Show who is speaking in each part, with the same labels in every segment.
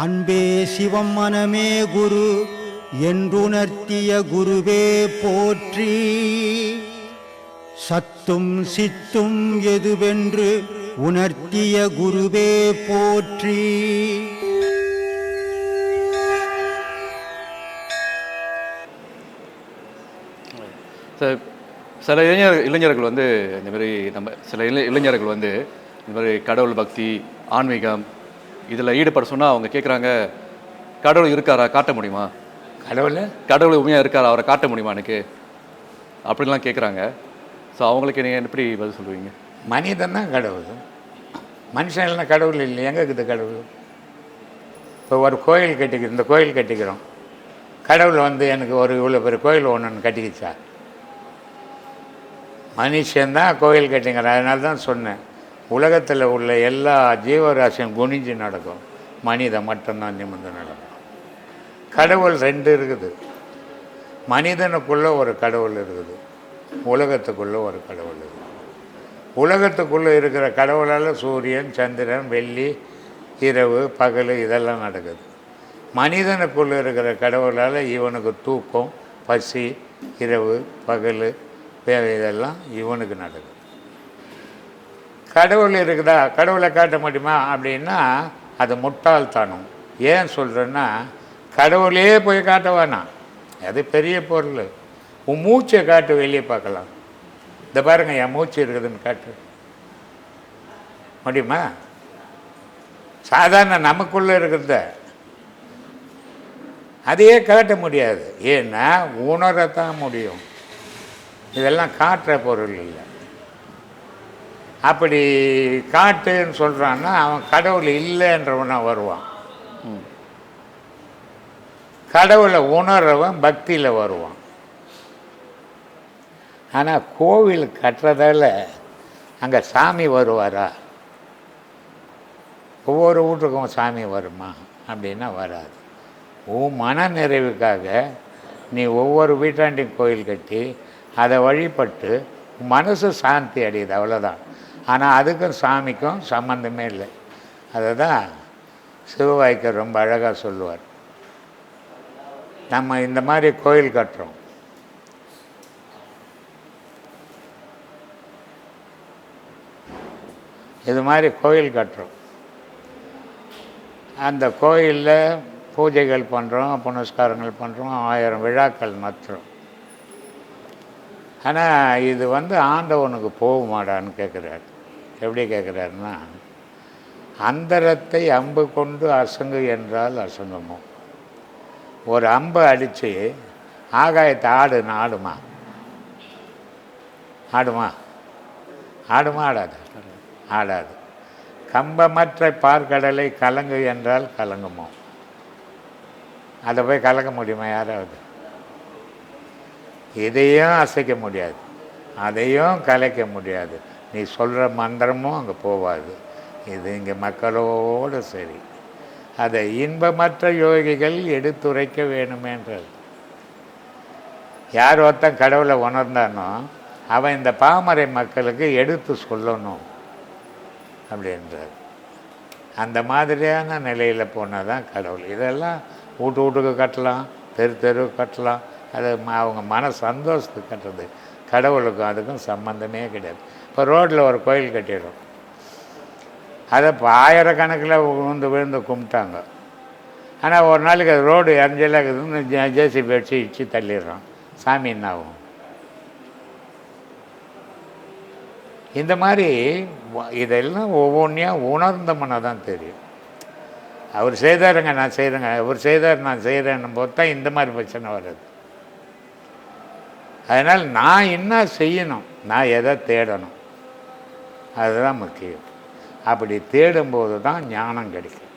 Speaker 1: அன்பே சிவம் மனமே குரு என்றுணர்த்திய குருவே போற்றி. சத்தும் சித்தும் எதுவென்று உணர்த்திய குருவே போற்றி.
Speaker 2: சில சில இளைஞர் இளைஞர்கள் வந்து இந்த மாதிரி நம்ம சில இளை இளைஞர்கள் வந்து இந்த மாதிரி கடவுள் பக்தி ஆன்மீகம் இதில் ஈடுபட சொன்னால் அவங்க கேட்குறாங்க கடவுள் இருக்காரா? காட்ட முடியுமா?
Speaker 3: கடவுள்?
Speaker 2: கடவுள் உண்மையாக இருக்காரா? அவரை காட்ட முடியுமா எனக்கு? அப்படிலாம் கேட்குறாங்க ஸோ அவங்களுக்கு நீங்கள் எப்படி பதில் சொல்லுவீங்க?
Speaker 3: மனிதன் தான் கடவுள். மனுஷன் இல்லைன்னா கடவுள் இல்லை. எங்கே இருக்குது கடவுள்? இப்போ ஒரு கோயில் கட்டிக்கிறோம் இந்த கோயில் கட்டிக்கிறோம். கடவுள் வந்து எனக்கு ஒரு இவ்வளோ பெரிய கோயில் ஒன்று கட்டிக்கிச்சா? மனுஷன்தான் கோயில் கட்டிங்கிறான் அதனால தான் சொன்னேன். உலகத்தில் உள்ள எல்லா ஜீவராசியும் குனிஞ்சு நடக்கும். மனிதன் மட்டும்தான் நிமிர்ந்து நடக்கும். கடவுள் ரெண்டு இருக்குது. மனிதனுக்குள்ளே ஒரு கடவுள் இருக்குது. உலகத்துக்குள்ளே ஒரு கடவுள் இருக்குது. உலகத்துக்குள்ளே இருக்கிற கடவுளால் சூரியன் சந்திரன் வெள்ளி இரவு பகல் இதெல்லாம் நடக்குது. மனிதனுக்குள்ளே இருக்கிற கடவுளால் இவனுக்கு தூக்கம் பசி இரவு பகல் இதெல்லாம் இவனுக்கு நடக்குது. கடவுள் இருக்குதா? கடவுளை காட்ட முடியுமா? அப்படின்னா அது முட்டாள்தனம் ஏன் சொல்கிறேன்னா கடவுளே போய் காட்ட வேணாம் அது பெரிய பொருள். உன் மூச்சை காட்டு வெளியே பார்க்கலாம். இந்த பாருங்க என் மூச்சு இருக்குதுன்னு காட்டு. முடியுமா? சாதாரண நமக்குள்ளே இருக்கிறத. அதையே காட்ட முடியாது. ஏன்னா உணரத்தான் முடியும். இதெல்லாம் காட்டுற பொருள் இல்லை. அப்படி காட்டுன்னு சொல்கிறான்னா அவன் கடவுள் இல்லைன்றவனாக வருவான்.
Speaker 2: ம்
Speaker 3: கடவுளை உணர்றவன் பக்தியில் வருவான். ஆனால் கோவில் கட்டுறதால அங்கே சாமி வருவாரா? ஒவ்வொரு வீட்டுக்கும் சாமி வருமா? அப்படின்னா வராது. உன் மன நிறைவுக்காக நீ ஒவ்வொரு வீட்டாண்டி கோயில் கட்டி அதை வழிபட்டு மனசு சாந்தி அடையுது அவ்வளோதான் ஆனால் அதுக்கும் சாமிக்கும் சம்மந்தமே இல்லை. அதை தான் சிவவாய்க்கர் ரொம்ப அழகாக சொல்லுவார். நம்ம இந்த மாதிரி கோயில் கட்டுறோம். இது மாதிரி கோயில் கட்டுறோம். அந்த கோயிலில் பூஜைகள் பண்ணுறோம் புனஸ்காரங்கள் பண்ணுறோம் ஆயிரம் விழாக்கள் நடத்துகிறோம் ஆனால் இது வந்து ஆண்டவனுக்கு போகுமாடான்னு கேட்குறாரு எப்படி கேட்குறாருன்னா அந்தரத்தை அம்பு கொண்டு அசங்கு என்றால் அசங்குமோ? ஒரு அம்பை அடித்து ஆகாயத்தை ஆடுன்னு ஆடுமா? ஆடுமா? ஆடுமா? ஆடாது. ஆடாது. கம்பமற்ற பார்க்கடலை கலங்கு என்றால் கலங்குமோ? அதை போய் கலங்க முடியுமா யாராவது? இதையும் அசைக்க முடியாது. அதையும் கலைக்க முடியாது. நீ சொல்கிற மந்திரமும் அங்கே போகாது இது இங்கே மக்களோடு சரி. அதை இன்பமற்ற யோகிகள் எடுத்துரைக்க வேணுமேன்றது. யார் ஒருத்தன் கடவுளை உணர்ந்தானோ அவன் இந்த பாமரை மக்களுக்கு எடுத்து சொல்லணும் அப்படின்றார். அந்த மாதிரியான நிலையில் போனால் தான் கடவுள். இதெல்லாம் வீட்டு வீட்டுக்கு கட்டலாம் தெரு தெருவுக்கு கட்டலாம். அது அவங்க மன சந்தோஷத்துக்கு கட்டுறது. கடவுளுக்கும் அதுக்கும் சம்மந்தமே கிடையாது. இப்போ ரோட்டில் ஒரு கோயில் கட்டிடும் அதை இப்போ ஆயிரக்கணக்கில் விழுந்து விழுந்து கும்பிட்டாங்க. ஆனால் ஒரு நாளைக்கு அது ரோடு இறஞ்சலாக இருக்குதுன்னு ஜே- ஜேசிபி அடிச்சு இடிச்சு தள்ளிடுறோம். சாமி என்ன ஆகும்? இந்த மாதிரி இதெல்லாம் ஒவ்வொன்றையும் உணர்ந்தோம்னா தான் தெரியும். அவர் செய்தாருங்க நான் செய்கிறேங்க அவர் செய்தார் நான் செய்கிறேன்னும் போது தான் இந்த மாதிரி பிரச்சனை வருது. அதனால் நான் என்ன செய்யணும்? நான் எதை தேடணும்? அதுதான் முக்கியம். அப்படி தேடும்போது தான் ஞானம் கிடைக்கும்.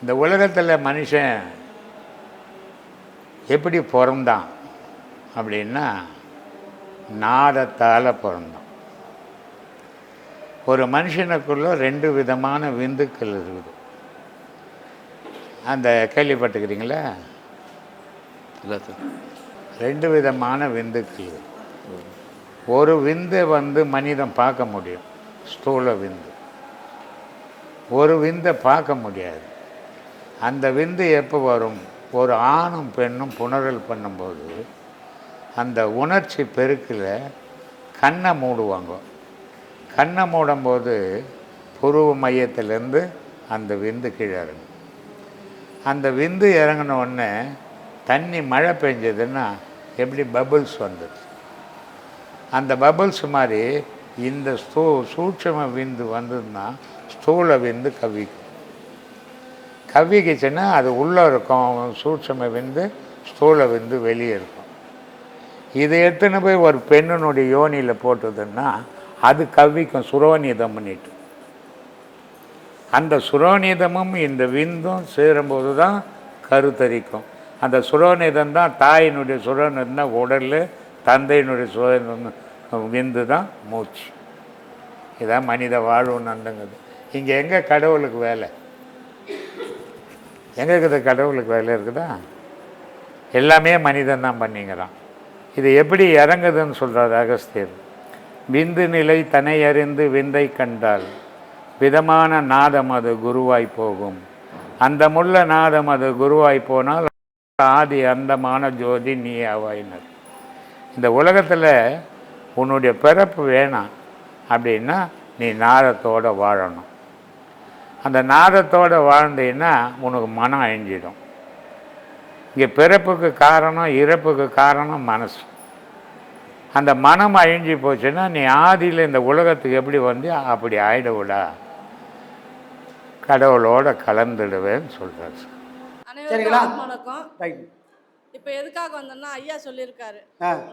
Speaker 3: இந்த உலகத்தில் மனுஷன் எப்படி பிறந்தான் அப்படின்னா நாதத்தால் பிறந்தான். ஒரு மனுஷனுக்குள்ள ரெண்டு விதமான விந்துக்கள் இருக்குது. அந்த கேள்விப்பட்டுக்கிறீங்களா ரெண்டு விதமான விந்துக்கள். ஒரு விந்தை வந்து மனிதன் பார்க்க முடியும். ஸ்தூல விந்து. ஒரு விந்தை பார்க்க முடியாது. அந்த விந்து எப்போ வரும்? ஒரு ஆணும் பெண்ணும் புணரல் பண்ணும்போது அந்த உணர்ச்சி பெருக்கில் கண்ணை மூடுவாங்க. கண்ணை மூடும்போது புருவ மையத்திலேருந்து அந்த விந்து கீழே இறங்கும். அந்த விந்து இறங்கின உடனே தண்ணி மழை பெஞ்சதுன்னா எப்படி பபுள்ஸ் வந்துடுச்சு அந்த பபுள்ஸ் மாதிரி இந்த ஸ்தூ சூட்சம விந்து வந்ததுன்னா ஸ்தூல விந்து கவிக்கும். கவ்விக்குச்சுன்னா அது உள்ளே இருக்கும் சூட்சம விந்து ஸ்தூல விந்து வெளியே இருக்கும். இதை எடுத்துன்னு போய் ஒரு பெண்ணினுடைய யோனியில் போட்டதுன்னா அது கவ்விக்கும் சுரோனிதம் பண்ணிட்டு. அந்த சுரோனிதமும் இந்த விந்தும் சேரும்போது தான் கருத்தரிக்கும். அந்த சுரோனிதம் தான் தாயினுடைய சுரோனிதம் தான் உடல் தந்தையினுடைய சுதந்திரம் விந்து தான் மூச்சு. இதான் மனித வாழ்வு நண்டுங்குது இங்கே எங்கே கடவுளுக்கு வேலை? எங்கே இருக்குது கடவுளுக்கு வேலை இருக்குதா? எல்லாமே மனிதன் தான் பண்ணிங்கிறான் இது எப்படி இறங்குதுன்னு சொல்கிறார் அகஸ்தியர். விந்து நிலை தனை அறிந்து விந்தை கண்டால் விதமான நாதம் அது குருவாய் போகும். அந்த முள்ள நாதம் அது குருவாய் போனால் ஆதி அந்தமான ஜோதி நீ ஆவாயினர். இந்த உலகத்தில் உன்னுடைய பிறப்பு வேணாம். அப்படின்னா நீ நாதத்தோடு வாழணும். அந்த நாதத்தோடு வாழ்ந்தீன்னா உனக்கு மனம் அழிஞ்சிடும். இங்கே பிறப்புக்கு காரணம் இறப்புக்கு காரணம் மனசு. அந்த மனம் அழிஞ்சு போச்சுன்னா நீ ஆதியில் இந்த உலகத்துக்கு எப்படி வந்து அப்படி ஆயிடவிடா. கடவுளோட கலந்துடுவேன்னு சொல்கிறார் சார்.
Speaker 1: சரிங்களா?
Speaker 4: இப்போ எதுக்காக வந்தேன்னா ஐயா சொல்லியிருக்காரு.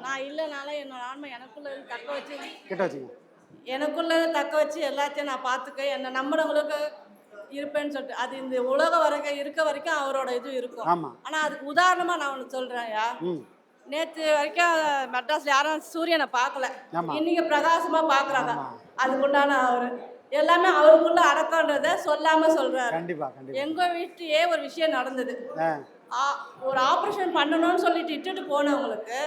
Speaker 4: நான் இல்லைனாலும் என்னோட ஆன்மை எனக்குள்ள தக்க வச்சு
Speaker 1: கிட்ட வச்சுங்க
Speaker 4: எனக்குள்ள தக்க வச்சு எல்லாத்தையும் நான் பார்த்துக்க என்னை நம்புறவங்களுக்கு இருப்பேன்னு சொல்லிட்டு அது இந்த உலகம் வரைக்கும் இருக்க வரைக்கும் அவரோட இது இருக்கும். ஆனால் அதுக்கு உதாரணமாக நான் ஒன்று சொல்கிறேன் ஐயா. நேற்று வரைக்கும் மெட்ராஸ்ல யாரும் சூரியனை பார்க்கல. இன்னைக்கு பிரகாசமா பார்க்குறாங்க.
Speaker 1: ஆமா.
Speaker 4: அதுக்குண்டான அவர் எல்லாமே அவருக்குள்ள அடக்கன்றத சொல்லாம சொல்றாரு. எங்க வீட்லயே ஒரு விஷயம் நடந்தது. ஒரு ஆப்ரேஷன் பண்ணணும்னு சொல்லிட்டு இட்டுட்டு போனவங்களுக்கு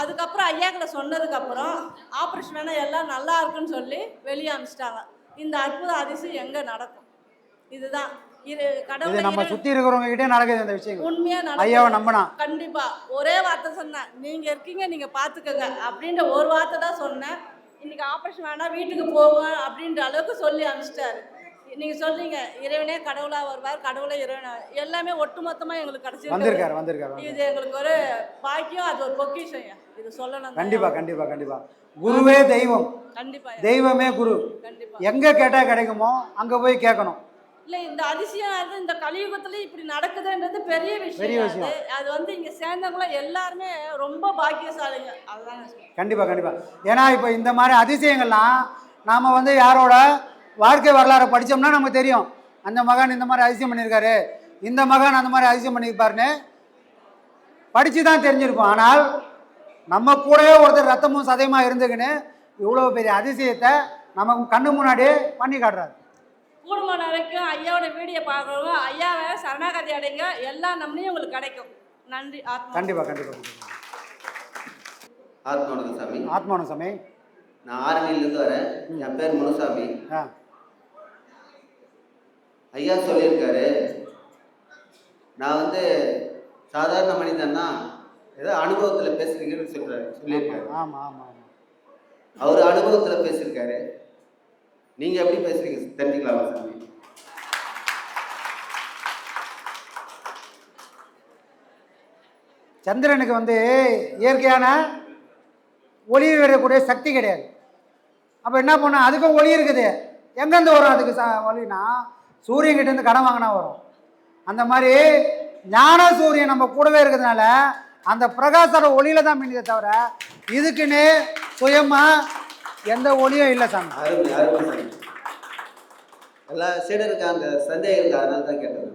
Speaker 4: அதுக்கப்புறம் ஐயாக்களை சொன்னதுக்கப்புறம் ஆப்ரேஷன் வேணா எல்லாம் நல்லா இருக்குன்னு சொல்லி வெளியே அனுப்பிச்சிட்டாங்க. இந்த அற்புத அதிசயம் எங்கே நடக்கும்? இதுதான்.
Speaker 1: இது
Speaker 4: கடவுளை
Speaker 1: நம்ம சுற்றி இருக்கிறவங்க கிட்டே நடக்குது இந்த விஷயங்கள்.
Speaker 4: உண்மையா
Speaker 1: ஐயாவை நம்பினா.
Speaker 4: கண்டிப்பா. ஒரே வார்த்தை சொன்னேன். நீங்க இருக்கீங்க நீங்க பாத்துக்கோங்க அப்படின்ற ஒரு வார்த்தை தான் சொன்னேன். இன்னைக்கு ஆபரேஷன் வேணா வீட்டுக்கு போவோம் அப்படின்ற அளவுக்கு சொல்லி அனுப்பிச்சிட்டாரு. நீங்க சொல்றீங்க இறைவனே கடவுளா வருவார் கடவுளே இறைவனா. எல்லாமே ஒட்டுமொத்தமா எங்களுக்கு கிடைச்சிருக்கு.
Speaker 1: வந்திருக்காரு வந்திருக்காரு
Speaker 4: இது எங்களுக்கு ஒரு பாக்கியம் அது ஒரு பொக்கிஷம் இது சொல்லணும்
Speaker 1: கண்டிப்பா கண்டிப்பா கண்டிப்பா. குருவே தெய்வம்.
Speaker 4: கண்டிப்பா
Speaker 1: தெய்வமே குரு.
Speaker 4: கண்டிப்பா.
Speaker 1: எங்க கேட்டா கிடைக்குமோ அங்க போய் கேட்கணும்.
Speaker 4: இல்ல இந்த அதிசயம் அது இந்த கலியுகத்துல இப்படி நடக்குதுன்றது பெரிய
Speaker 1: பெரிய
Speaker 4: விஷயம்
Speaker 1: விஷயம்.
Speaker 4: அது வந்து இங்க சேர்ந்தவங்களும் எல்லாருமே ரொம்ப பாக்கியசாலிங்க. அதுதான்.
Speaker 1: கண்டிப்பா கண்டிப்பா. ஏன்னா இப்போ இந்த மாதிரி அதிசயங்கள்லாம் நாம வந்து யாரோட வாழ்க்கை வரலாறை படிச்சோம்னா நமக்கு தெரியும். அந்த மகான் இந்த மாதிரி அதிசயம் பண்ணியிருக்காரு. இந்த மகான் அந்த மாதிரி அதிசயம் பண்ணியிருப்பாருன்னு படிச்சு தான் தெரிஞ்சிருக்கும். ஆனால் நம்ம கூடவே ஒருத்தர் ரத்தமும் சதையுமா இருந்துக்கின்னு இவ்வளோ பெரிய அதிசயத்தை நமக்கு கண்ணு முன்னாடியே பண்ணி காட்டுறாரு.
Speaker 4: கூடுமான வரைக்கும் ஐயாவோட வீடியோ பார்க்குறவங்க ஐயாவை சரணாகதி அடைங்க. எல்லா நன்மையும் உங்களுக்கு கிடைக்கும். நன்றி ஆத்மா.
Speaker 1: கண்டிப்பா கண்டிப்பா கண்டிப்பா.
Speaker 5: ஆத்மானந்த சாமி.
Speaker 1: ஆத்மான சமை.
Speaker 5: நான் ஆரணியிலேருந்து வரேன். என் பேர் முனுசாமி.
Speaker 1: ஆ.
Speaker 5: ஐயா சொல்லியிருக்காரு. நான் வந்து சாதாரண மனிதன்னா ஏதோ அனுபவத்தில் பேசுறீங்கன்னு சொல்றாரு சொல்லியிருக்காரு.
Speaker 1: ஆமாம் ஆமாம்
Speaker 5: அவர் அனுபவத்தில் பேசியிருக்காரு. நீங்கள் எப்படி பேசுறீங்க தெரிஞ்சுக்கலாமா சாமி?
Speaker 1: சந்திரனுக்கு வந்து இயற்கையான ஒளி வரக்கூடிய சக்தி கிடையாது. அப்போ என்ன பண்ண அதுக்கும் ஒளி இருக்குது. எங்கேருந்து வரும் அதுக்கு ச ஒளினா? சூரியன் கிட்டேருந்து கடன் வாங்கினா வரும். அந்த மாதிரி ஞான சூரியன் நம்ம கூடவே இருக்கிறதுனால அந்த பிரகாசோட ஒளியில தான் மின்னுதே தவிர இதுக்குன்னு சுயமாக எந்த ஒளியும் இல்லை சாமி.
Speaker 5: எல்லா சீடருக்கு அந்த சந்தேகம் அதனால தான் கேட்டது